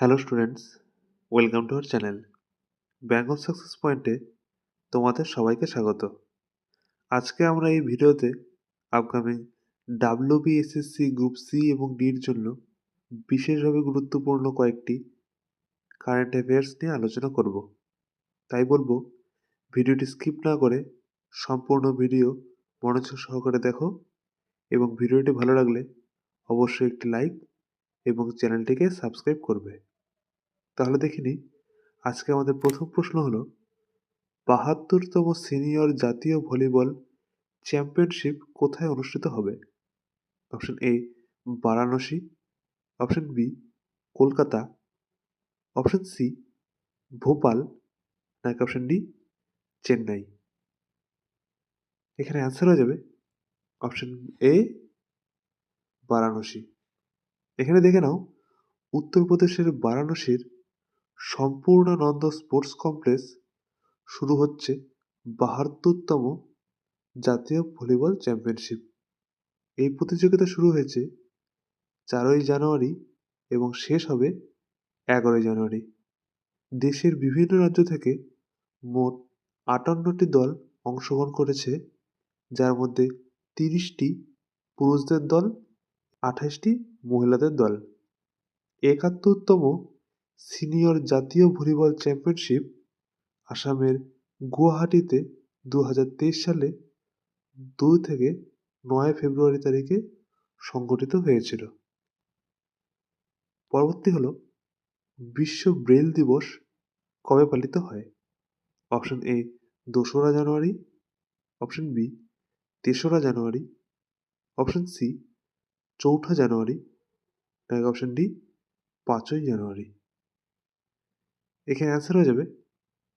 Hello students, welcome to our channel. Bengal success পয়েন্টে তোমাদের সবাইকে স্বাগত। আজকে আমরা এই ভিডিওতে আপকামিং ডাব্লিউবিএসএসসি গ্রুপ সি এবং ডির জন্য বিশেষভাবে গুরুত্বপূর্ণ কয়েকটি কারেন্ট অ্যাফেয়ার্স নিয়ে আলোচনা করব। তাই বলব, ভিডিওটি স্কিপ না করে সম্পূর্ণ ভিডিও মনোযোগ সহকারে দেখো এবং ভিডিওটি ভালো লাগলে অবশ্যই একটি লাইক এবং চ্যানেলটিকে সাবস্ক্রাইব করবে। তাহলে দেখিনি আজকে আমাদের প্রথম প্রশ্ন হলো, বাহাত্তরতম সিনিয়র জাতীয় ভলিবল চ্যাম্পিয়নশিপ কোথায় অনুষ্ঠিত হবে? Option A, Varanasi. Option B, Kolkata. Option C, Bhopal. নাকি অপশন ডি, চেন্নাই। এখানে অ্যান্সার হয়ে যাবে। Option A, Varanasi. এখানে দেখে নাও উত্তরপ্রদেশের বারাণসীর সম্পূর্ণানন্দ স্পোর্টস কমপ্লেক্স শুরু হচ্ছে বাহাত্তরতম জাতীয় ভলিবল চ্যাম্পিয়নশিপ। এই প্রতিযোগিতা শুরু হয়েছে চারই জানুয়ারি এবং শেষ হবে এগারোই জানুয়ারি। দেশের বিভিন্ন রাজ্য থেকে মোট আটান্নটি দল অংশগ্রহণ করেছে, যার মধ্যে তিরিশটি পুরুষদের দল, আঠাশটি মহিলাদের দল। একাত্তরতম সিনিয়র জাতীয় ভলিবল চ্যাম্পিয়নশিপ আসামের গুয়াহাটিতে দু হাজার তেইশ সালে দুই থেকে নয় ফেব্রুয়ারি তারিখে সংগঠিত হয়েছিল। পরবর্তী হল বিশ্ব ব্রেল দিবস কবে পালিত হয়? অপশন এ দোসরা জানুয়ারি, অপশন বি তেসরা জানুয়ারি, অপশন সি চৌঠা জানুয়ারি নাকি অপশন ডি পাঁচই জানুয়ারি। এখানে অ্যান্সার হয়ে যাবে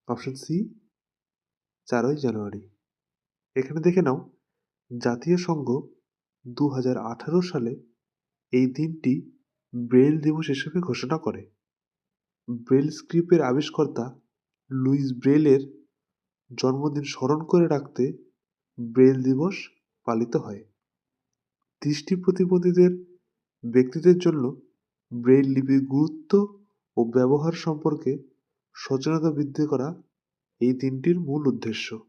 অপশন সি চারই জানুয়ারি। এখানে দেখে নাও, জাতীয় সংঘ দু হাজার আঠারো সালে এই দিনটি ব্রেল দিবস হিসেবে ঘোষণা করে। ব্রেল স্ক্রিপ্টের আবিষ্কর্তা লুইস ব্রেলের জন্মদিন স্মরণ করে রাখতে ব্রেল দিবস পালিত হয়। দৃষ্টি প্রতিবন্ধীদের ব্যক্তিদের জন্য ব্রেল লিপির গুরুত্ব ও ব্যবহার সম্পর্কে সচেতনতা বৃদ্ধি করা এই দিনটির মূল উদ্দেশ্য।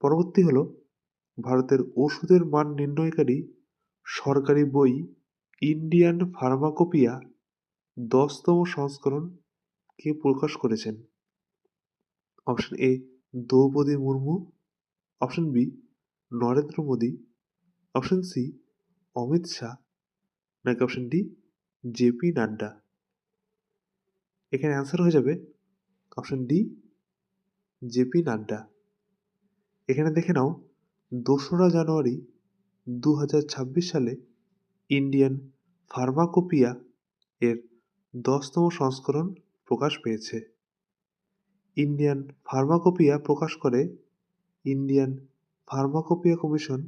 পরবর্তী হল, ভারতের ওষুধের মান নির্ণয়কারী সরকারি বই ইন্ডিয়ান ফার্মাকোপিয়া দশতম সংস্করণ কে প্রকাশ করেছেন? Option A, Droupadi Murmu. Option B, Narendra Modi. Option C, Amit Shah. নাকি অপশন ডি জেপি নাড্ডা? এখানে অ্যান্সার হয়ে যাবে অপশন ডি জেপি নাড্ডা এখানে দেখে নাও, দোসরা জানুয়ারি দু হাজার ছাব্বিশ সালে ইন্ডিয়ান ফার্মাকোপিয়া এর দশতম সংস্করণ প্রকাশ পেয়েছে। ইন্ডিয়ান ফার্মাকোপিয়া প্রকাশ করে ইন্ডিয়ান ফার্মাকোপিয়া কমিশন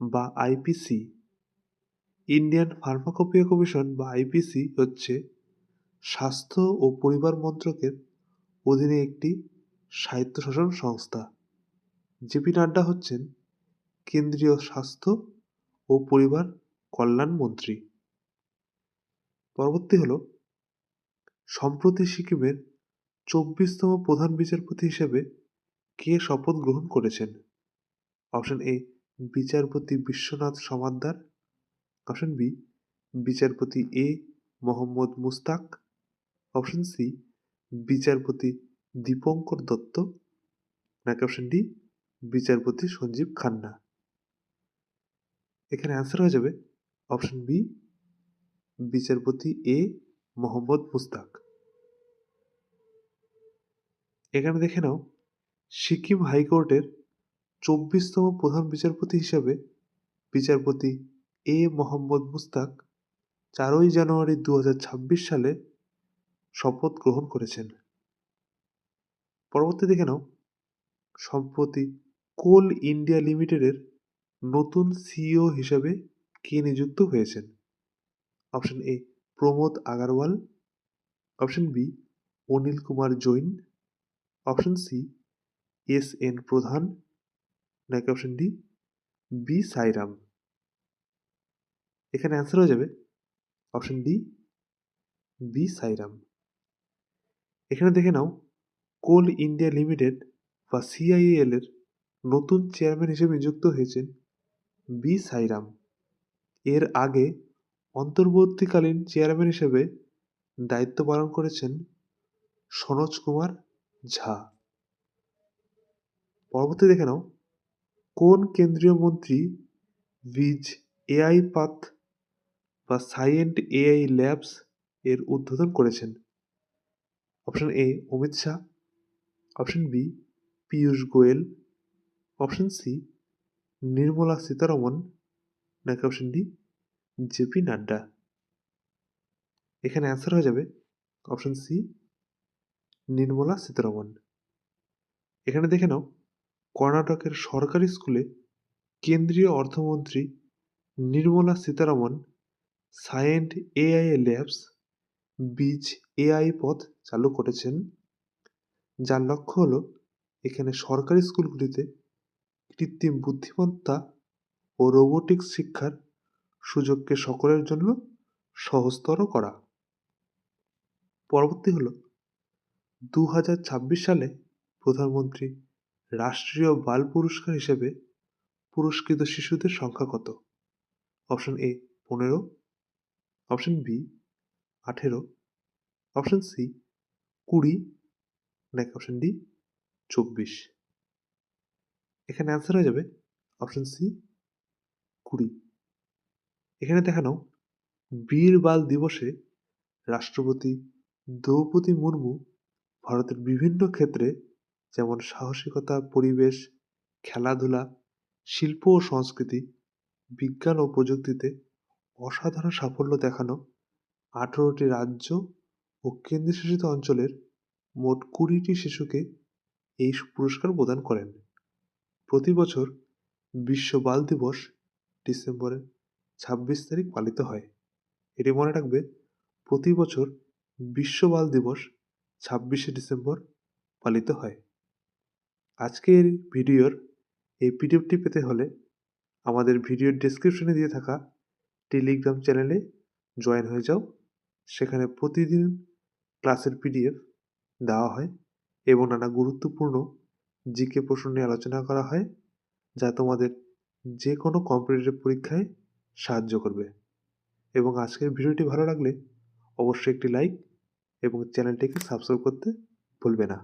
বা আইপিসি ইন্ডিয়ান ফার্মাকোপিয়া কমিশন বা আইপিসি হচ্ছে স্বাস্থ্য ও পরিবার মন্ত্রকের অধীনে একটি স্বায়ত্তশাসন সংস্থা। জেপি নাড্ডা হচ্ছেন কেন্দ্রীয় স্বাস্থ্য ও পরিবার কল্যাণ মন্ত্রী। পরবর্তী হল সম্প্রতি সিকিমের চব্বিশতম প্রধান বিচারপতি হিসেবে কে শপথ গ্রহণ করেছেন? অপশন এ বিচারপতি বিশ্বনাথ সমাদ্দার, অপশন বি বিচারপতি A Mohammad Mushtaq option C বিচারপতি দীপঙ্কর দত্ত নাকি অপশন ডি বিচারপতি সঞ্জীব খান্না? এখানে অ্যান্সার হয়ে যাবে অপশন বি বিচারপতি এ মোহাম্মদ মুস্তাক। এখানে দেখে নাও, সিকিম হাইকোর্টের চব্বিশতম প্রধান বিচারপতি হিসাবে বিচারপতি এ মোহাম্মদ মুস্তাক চারই জানুয়ারি দু হাজার ছাব্বিশ সালে শপথ গ্রহণ করেছেন। পরবর্তী দেখে নাও। সম্প্রতি কোল ইন্ডিয়া লিমিটেডের নতুন সিইও হিসাবে কে নিযুক্ত হয়েছেন? Option A, Pramod Agarwal. Option B, Anil Kumar Jain. Option C, S N Pradhan. নাকি অপশন ডি, বি সাইরাম। এখানে অ্যান্সার হয়ে যাবে। Option D, B Sairam. এখানে দেখে নাও, কোল ইন্ডিয়া লিমিটেড বা সিআইএল এর নতুন চেয়ারম্যান হিসেবে নিযুক্ত হয়েছেন বি সাইরাম। এর আগে অন্তর্বর্তীকালীন চেয়ারম্যান হিসেবে দায়িত্ব পালন করেছেন সনোজ কুমার ঝা। পরবর্তী দেখে নাও, কোন কেন্দ্রীয় মন্ত্রী বীজ এআই পাথ বা সাইয়েন্ট এআই ল্যাবস এর উদ্বোধন করেছেন? Option A Amit Shah option B Piyush Goyal option C Nirmala Sitharaman নাকি অপশন ডি জেপি নাড্ডা এখানে অ্যান্সার হয়ে যাবে অপশন সি নির্মলা সীতারমন এখানে দেখে নাও, কর্ণাটকের সরকারি স্কুলে কেন্দ্রীয় অর্থমন্ত্রী Nirmala Sitharaman Cyient AI labs বীজ এআই পথ চালু করেছেন। যার লক্ষ্য হলো এখানে সরকারি স্কুলগুলিতে কৃত্রিম বুদ্ধিমত্তা ও রোবোটিক্স শিক্ষার সুযোগকে সকলের জন্য সহজতর করা। পরবর্তী হল দু হাজার ছাব্বিশ সালে প্রধানমন্ত্রী রাষ্ট্রীয় বাল পুরস্কার হিসেবে পুরস্কৃত শিশুদের সংখ্যা কত? অপশন এ পনেরো, অপশন বি আঠেরো অপশন সি কুড়ি, নাকি অপশন ডি চব্বিশ। এখানে অ্যান্সার হয়ে যাবে অপশন সি কুড়ি। এখানে দেখানো বীর বাল দিবসে রাষ্ট্রপতি দ্রৌপদী মুর্মু ভারতের বিভিন্ন ক্ষেত্রে যেমন সাহসিকতা, পরিবেশ, খেলাধুলা, শিল্প ও সংস্কৃতি, বিজ্ঞান ও প্রযুক্তিতে অসাধারণ সাফল্য দেখানো আঠেরোটি রাজ্য ও কেন্দ্রশাসিত অঞ্চলের মোট কুড়িটি শিশুকে এই পুরস্কার প্রদান করেন। প্রতি বছর বিশ্ব বাল দিবস ডিসেম্বরের ছাব্বিশ তারিখ পালিত হয়। এটি মনে রাখবে, প্রতি বছর বিশ্ব বাল দিবস ছাব্বিশে ডিসেম্বর পালিত হয়। আজকের ভিডিওর এই পিডিএফটি পেতে হলে আমাদের ভিডিওর ডেসক্রিপশনে দিয়ে থাকা টেলিগ্রাম চ্যানেলে জয়েন হয়ে যাও। সেখানে প্রতিদিন ক্লাসের পিডিএফ দেওয়া হয় এবং নানা গুরুত্বপূর্ণ জিকে প্রশ্ন নিয়ে আলোচনা করা হয়, যা তোমাদের যে কোনো কম্পিটিটিভ পরীক্ষায় সাহায্য করবে। এবং আজকের ভিডিওটি ভালো লাগলে অবশ্যই একটি লাইক এবং চ্যানেলটিকে সাবস্ক্রাইব করতে ভুলবে না।